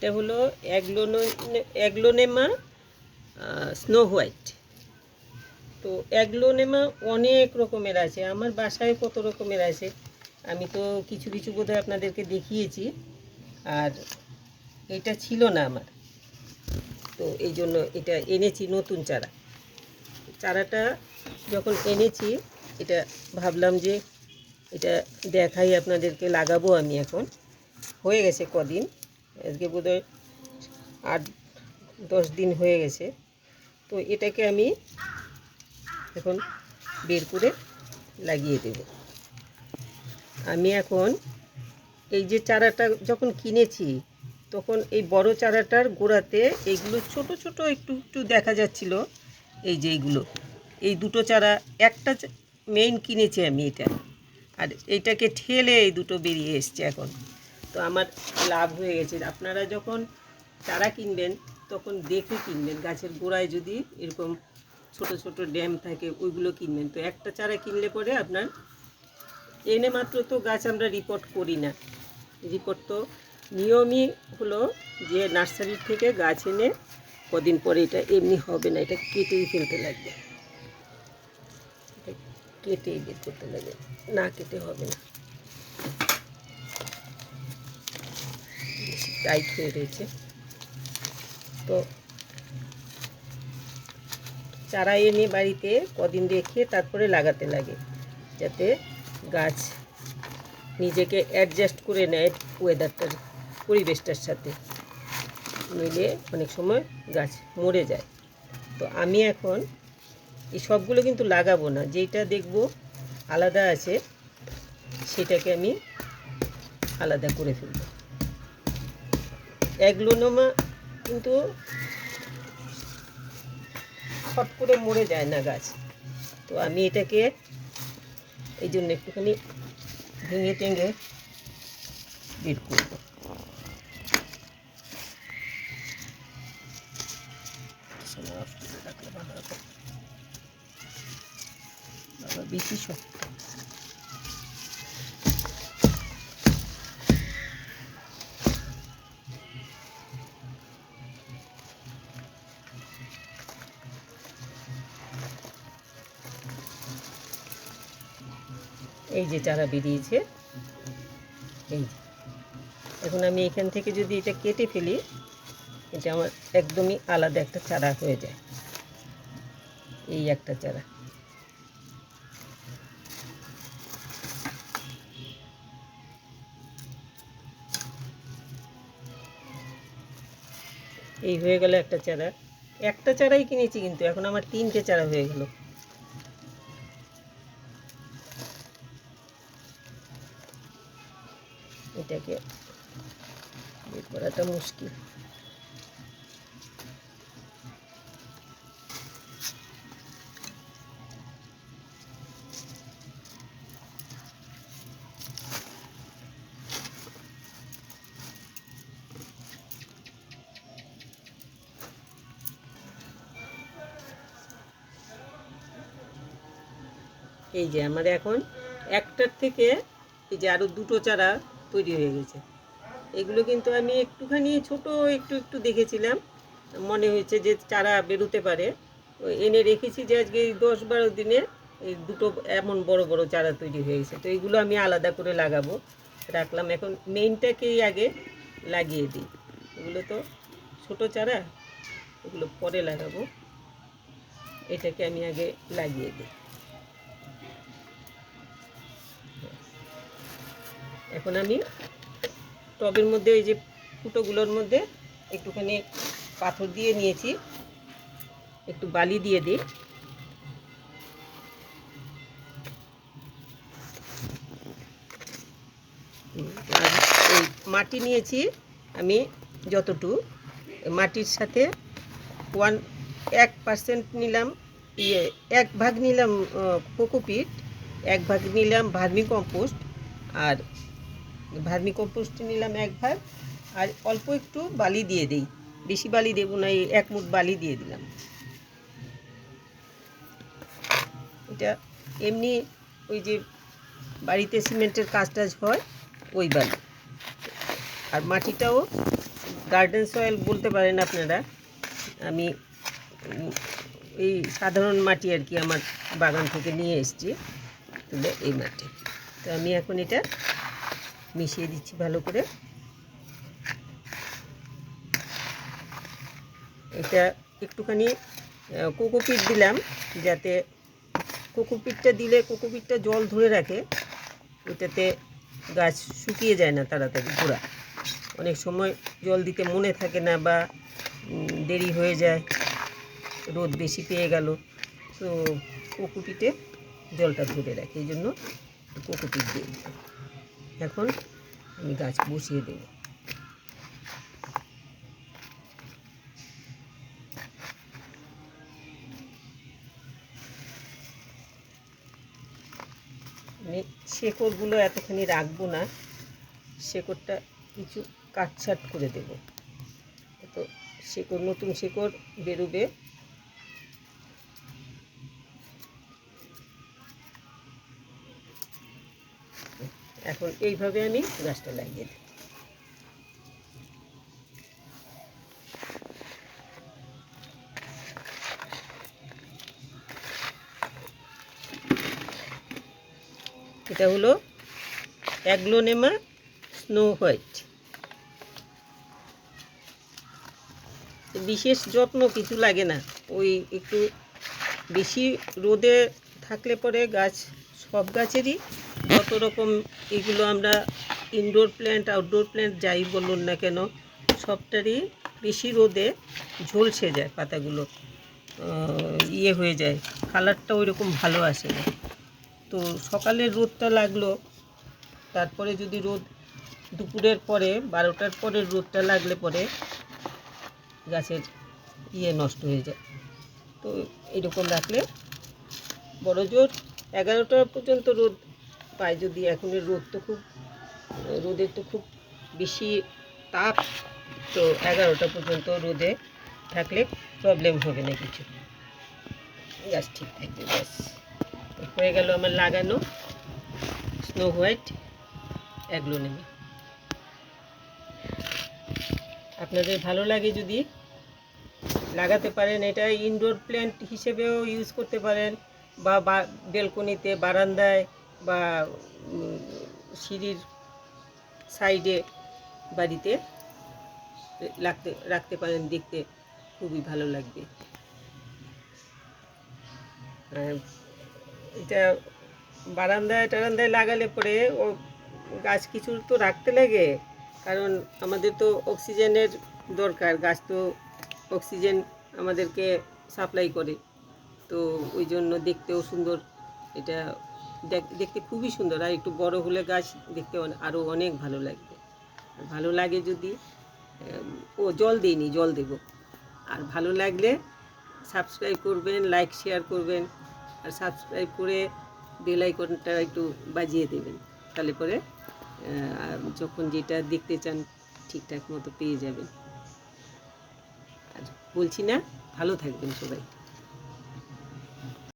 এটা হলো অ্যাগলোনো অ্যাগলোনেমা snow white তো অ্যাগলোনেমা অনেক রকমের আছে, আমার বাসায় কত রকমের আছে, আমি তো কিছু কিছু বোধহয় আপনাদেরকে দেখিয়েছি, আর এটা ছিল না আমার। তো এই জন্য এটা এনেছি নতুন চারা। চারাটা যখন এনেছি, এটা ভাবলাম যে এটা দেখাই আপনাদেরকে, লাগাবো আমি এখন। হয়ে গেছে কদিন। আজকে বোধহয় আট, দশ দিন হয়ে গেছে। তো এটাকে আমি এখন বের করে লাগিয়ে দেব। আমি এখন এই যে চারাটা যখন কিনেছি, তখন এই বড় চারাটার গোড়াতে এইগুলো ছোট ছোট একটু একটু দেখা যাচ্ছিল। এই যে এইগুলো এই দুটো চারা, একটা মেইন কিনেছি আমি এটা। আর এইটাকে ঠেলে এই দুটো বেরিয়ে এসছে এখন। তো আমার লাভ হয়ে গেছে। আপনারা যখন চারা কিনবেন, তখন দেখে কিনবেন। গাছের গোড়ায় যদি এরকম ছোট ছোট ড্যাম থাকে, ওইগুলো কিনবেন। তো একটা চারা কিনলে পরে আপনার এনে মাত্র তো গাছ আমরা রিপোর্ট করি না। রিপোর্ট তো নিয়মই হলো যে নার্সারির থেকে গাছ এনে কদিন পরে এটা এমনি হবে না, এটা কেটেই ফেলতে লাগবে। এটা কেটেই বের করতে লাগবে। না কেটে হবে না। টাইট হয়ে রয়েছে তো চারা এনে বাড়িতে কদিন রেখে তারপরে লাগাতে লাগে, যাতে গাছ নিজেকে অ্যাডজাস্ট করে নেয় ওয়েদারটার পরিবেশটার সাথে। নইলে অনেক সময় গাছ মরে যায়। তো আমি এখন এই সবগুলো কিন্তু লাগাবো না যেটা দেখব আলাদা আছে, সেটাকে আমি আলাদা করে ফেলব। অ্যাগ্লোনোমা কিন্তু ফট করে মরে যায় না গাছ। তো আমি এটাকে এই জন্য একটুখানি ভেঙে টেঙে বের করব। বেশি শক্ত। এই যে চারা বেরিয়েছে। এই এখন আমি এখান থেকে যদি এটা কেটে ফেলি, এটা আমার একদমই আলাদা একটা চারা হয়ে যায়। এই একটা চারা। এই হয়ে গেল একটা চারা। একটা চারাই কিনেছি কিন্তু, এখন আমার তিনটে চারা হয়ে গেল। এটাকে। বের করাটা মুশকিল। এই যে আমার এখন একটার থেকে এই যে আরও দুটো চারা তৈরি হয়ে গেছে। এগুলো কিন্তু আমি একটুখানি ছোট একটু একটু দেখেছিলাম। মনে হয়েছে যে চারা বেরোতে পারে। এনে রেখেছি যে আজকে এই দশ বারো দিনে এই দুটো এমন বড় বড় চারা তৈরি হয়ে গেছে। তো এগুলো আমি আলাদা করে লাগাবো। রাখলাম। এখন মেইনটাকেই আগে লাগিয়ে দিই। এগুলো তো ছোট চারা। এগুলো পরে লাগাবো। এটাকে আমি আগে লাগিয়ে দিই। এখন আমি টবের মধ্যে এই যে ফুটোগুলোর মধ্যে একটুখানি পাথর দিয়ে নিয়েছি। একটু বালি দিয়ে দিই। এই মাটি নিয়েছি আমি যতটুকু। মাটির সাথে ওয়ান এক পার্সেন্ট নিলাম ইয়ে এক ভাগ নিলাম কোকোপিট, এক ভাগ নিলাম ভার্মি কম্পোস্ট আর ভার্মি কম্পোস্ট নিলাম এক ভাগ, আর অল্প একটু বালি দিয়ে দিই। বেশি বালি দেবো না, এই এক মুঠ বালি দিয়ে দিলাম। এটা এমনি ওই যে বাড়িতে সিমেন্টের কাজ টাজ হয়, ওই বালি। আর মাটিটাও গার্ডেন সয়েল বলতে পারেন আপনারা। আমি এই সাধারণ মাটি আর কি আমার বাগান থেকে নিয়ে এসেছি এই মাটি। তো আমি এখন এটা মিশিয়ে দিচ্ছি ভালো করে এটা একটুখানি কোকোপিট দিলাম, যাতে কোকোপিটটা দিলে কোকোপিটটা জল ধরে রাখে, ওটাতে গাছ শুকিয়ে যায় না তাড়াতাড়ি, গোড়া অনেক সময় জল দিতে মনে থাকে না বা দেরি হয়ে যায়, রোদ বেশি পেয়ে গেল, তো কোকোপিটে জলটা ধরে রাখে, এই জন্য কোকোপিট দিয়ে। এখন আমি গাছ বসিয়ে দেবো। আমি শেকড়গুলো এতখানি রাখব না, শেকড়টা কিছু কাটছাট করে দেব। তো শেকড়, নতুন শেকড় বেরোবে। এখন এইভাবে আমি গাছটা লাগিয়ে দেব এটা হলো অ্যাগ্লোনেমা স্নো হোয়াইট। বিশেষ যত্ন কিছু লাগে না, ওই একটু বেশি রোদে থাকলে পরে গাছ, সব গাছেরই যত রকম এগুলো আমরা ইনডোর প্ল্যান্ট আউটডোর প্ল্যান্ট যাই বলুন না কেন, সবটারই বেশি রোদে ঝলসে যায় পাতাগুলো ইয়ে হয়ে যায়। কালারটা ওই রকম ভালো আসে না। তো সকালে রোদটা লাগল, তারপরে যদি রোদ দুপুরের পরে, বারোটার পরে রোদটা লাগলে পরে গাছের ইয়ে নষ্ট হয়ে যায়। তো এরকম রাখলে বড় জোর এগারোটা পর্যন্ত রোদ পায় যদি এখন রোদ তো খুব, রোদের তো খুব বেশি তাপ, তো এগারোটা পর্যন্ত রোদে থাকলে প্রবলেম হবে না কিছু। গাছ ঠিক থাকবে, ব্যাস। হয়ে গেল আমার লাগানো স্নো হোয়াইট অ্যাগ্লোনেমি আপনাদের ভালো লাগে যদি লাগাতে পারেন, এটা ইনডোর প্ল্যান্ট হিসেবেও ইউজ করতে পারেন, বা বেলকনিতে বারান্দায় বা সিঁড়ির সাইডে বাড়িতে রাখতে রাখতে পারেন, দেখতে খুবই ভালো লাগবে। এটা বারান্দায় টারান্দায় লাগালে পরে ও গাছ কিছু তো রাখতে লাগে, কারণ আমাদের তো অক্সিজেনের দরকার, গাছ তো অক্সিজেন আমাদেরকে সাপ্লাই করে। তো ওই জন্য দেখতেও সুন্দর, এটা দেখতে খুবই সুন্দর। আর একটু বড় হলে গাছ দেখতে আরও অনেক ভালো লাগবে। ভালো লাগে যদি ও জল দিইনি জল দেব। আর ভালো লাগলে সাবস্ক্রাইব করবেন লাইক শেয়ার করবেন। আর সাবস্ক্রাইব করে বেল আইকনটা একটু বাজিয়ে দেবেন। তাহলে পরে যখন যেটা দেখতে চান, ঠিকঠাক মতো পেয়ে যাবেন। আর বলছি না, ভালো থাকবেন সবাই।